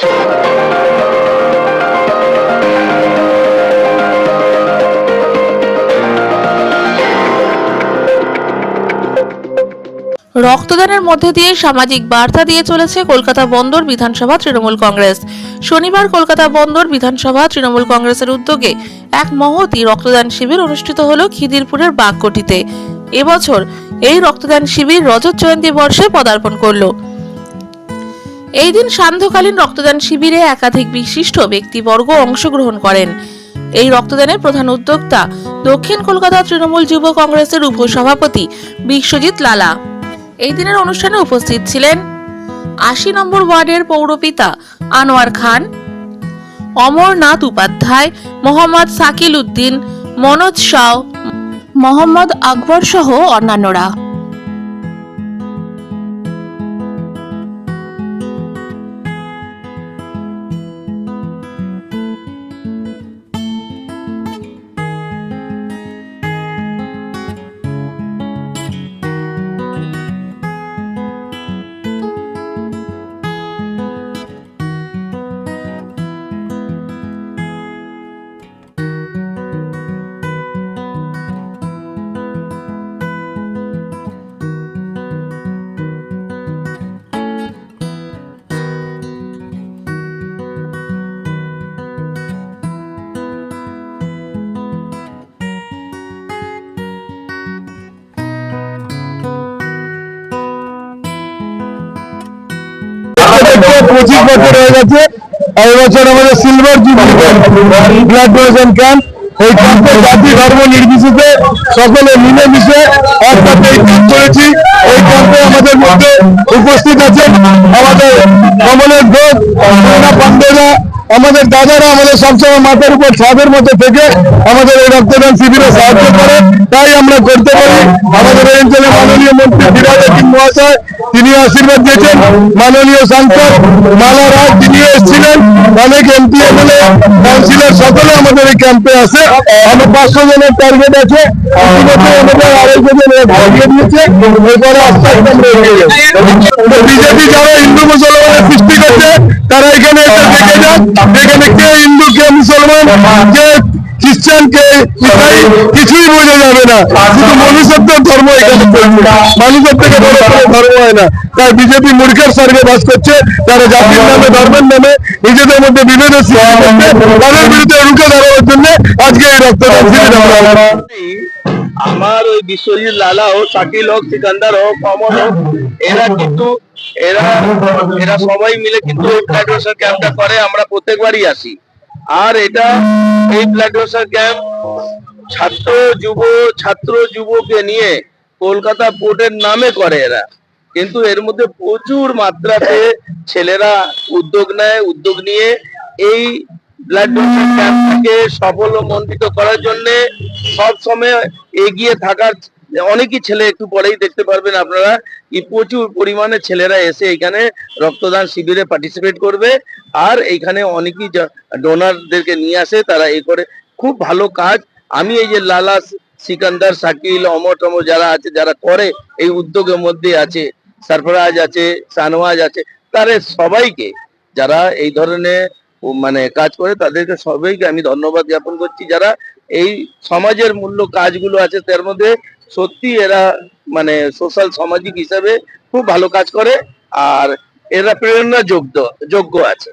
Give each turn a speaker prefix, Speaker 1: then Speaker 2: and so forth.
Speaker 1: রক্তদানের মধ্যে দিয়ে সামাজিক বার্তা দিয়ে চলেছে কলকাতা বন্দর বিধানসভা তৃণমূল কংগ্রেস। শনিবার কলকাতা বন্দর বিধানসভা তৃণমূল কংগ্রেসের উদ্যোগে এক মহতি রক্তদান শিবির অনুষ্ঠিত হল খিদিরপুরের বাগকটিতে। এবছর এই রক্তদান শিবির রজত জয়ন্তী বর্ষে পদার্পণ করল। এই দিন সান্ধ্যকালীন রক্তদান শিবিরে একাধিক বিশিষ্ট ব্যক্তিবর্গ অংশগ্রহণ করেন। এই রক্তদানের প্রধান উদ্যোক্তা দক্ষিণ কলকাতা তৃণমূল যুব কংগ্রেসের উপসভাপতি বিশ্বজিৎ লালা। এই দিনের অনুষ্ঠানে উপস্থিত ছিলেন আশি নম্বর ওয়ার্ডের পৌরপিতা আনোয়ার খান, অমরনাথ উপাধ্যায়, মোহাম্মদ সাকিল উদ্দিন, মনোজ শাহ মোহাম্মদ আকবর সহ অন্যান্যরা।
Speaker 2: পঁচিশ বছর হয়ে গেছে। এই বছর আমাদের সিলভার জুবলি ক্যাম্প এই ক্যাম্পে জাতি ধর্ম নির্বিশেষে সকলে মিলেমিশে একসাথে ক্যাম্প করেছি। এই ক্যাম্পে আমাদের মধ্যে উপস্থিত আছেন আমাদের কমলের ঘোষ আমাদের দাদারা আমাদের সবসময় মাথার উপর ছাদের মধ্যে থেকে আমাদের এই রক্তদান শিবিরে সাহায্য করে। তাই আমরা করতে পারি। আমাদের এই অঞ্চলে মাননীয় মন্ত্রী হাকিম মহাশয় তিনি আশীর্বাদ দিয়েছেন। মাননীয় সাংসদ মালা রায় তিনি এসেছিলেন। অনেক এমপি এমএলএ সকলে আমাদের এই ক্যাম্পে আছে। আমার পাঁচশো জনের টার্গেট আছে। আমাদের আড়াইশো জন ভাগিয়ে দিয়েছে। এরপরে আস্তে আস্তে আমরা এগিয়ে যাব। বিজেপি যারা হিন্দু মুসলমানের সৃষ্টি করছে, তারা এখানে এখানে কে হিন্দু কে মুসলমান কে খ্রিস্টান কে ইসাই কিছুই বোঝা যাবে না। শুধু মনুষ্যত্বের ধর্ম এখানে চলছে মানুষের থেকে বড় ধর্ম হয় না। তাই বিজেপি মূর্খের স্বর্গে বাস করছে, তারা জাতির নামে, ধর্মের নামে, নিজেদের মধ্যে বিভেদের সৃষ্টি করছে, তাদের বিরুদ্ধে রুখে দাঁড়ানোর জন্য আজকে এই রক্তদান শিবির আমরা
Speaker 3: আমার ওই বিশ্বজিৎ লালা হোক, শাকিল হোক, সিকান্দার হোক, কমল হোক, এরা কিন্তু, এরা এরা সবাই মিলে কিন্তু ক্যাম্পটা করে, আমরা প্রত্যেকবারই আসি। আর এটা এই ব্লাড ডোনেশন ক্যাম্প ছাত্র, যুব, ছাত্র, যুবকে নিয়ে কলকাতা পোর্টের নামে করে এরা। কিন্তু এর মধ্যে প্রচুর মাত্রাতে ছেলেরা উদ্যোগ নেয়, উদ্যোগ নিয়ে এই ব্লাড ডোনেশন ক্যাম্পটাকে সফল ও মণ্ডিত করার জন্য সব সময় এগিয়ে থাকার অনেকই ছেলে একটু পরেই দেখতে পারবেন আপনারা প্রচুর পরিমাণে ছেলেরা এসে এখানে রক্তদান শিবিরে পার্টিসিপেট করবে। আর এইখানে অনেকই ডোনারদেরকে নিয়ে আসে, তারা এই করে। খুব ভালো কাজ। আমি এই যে লালা, সিকান্দার, শাকিল, অমর টমর যারা আছে, যারা করে, এই উদ্যোগের মধ্যে আছে, সারফরাজ আছে, সানওয়াজ আছে তারা সবাইকে যারা এই ধরনের মানে কাজ করে, তাদেরকে সবাইকে আমি ধন্যবাদ জ্ঞাপন করছি। যারা এই সমাজের মূল্য কাজগুলো আছে, তার মধ্যে সত্যি এরা মানে সোশ্যাল সামাজিক হিসাবে খুব ভালো কাজ করে, আর এরা প্রেরণা যোগ্য যোগ্য আছে।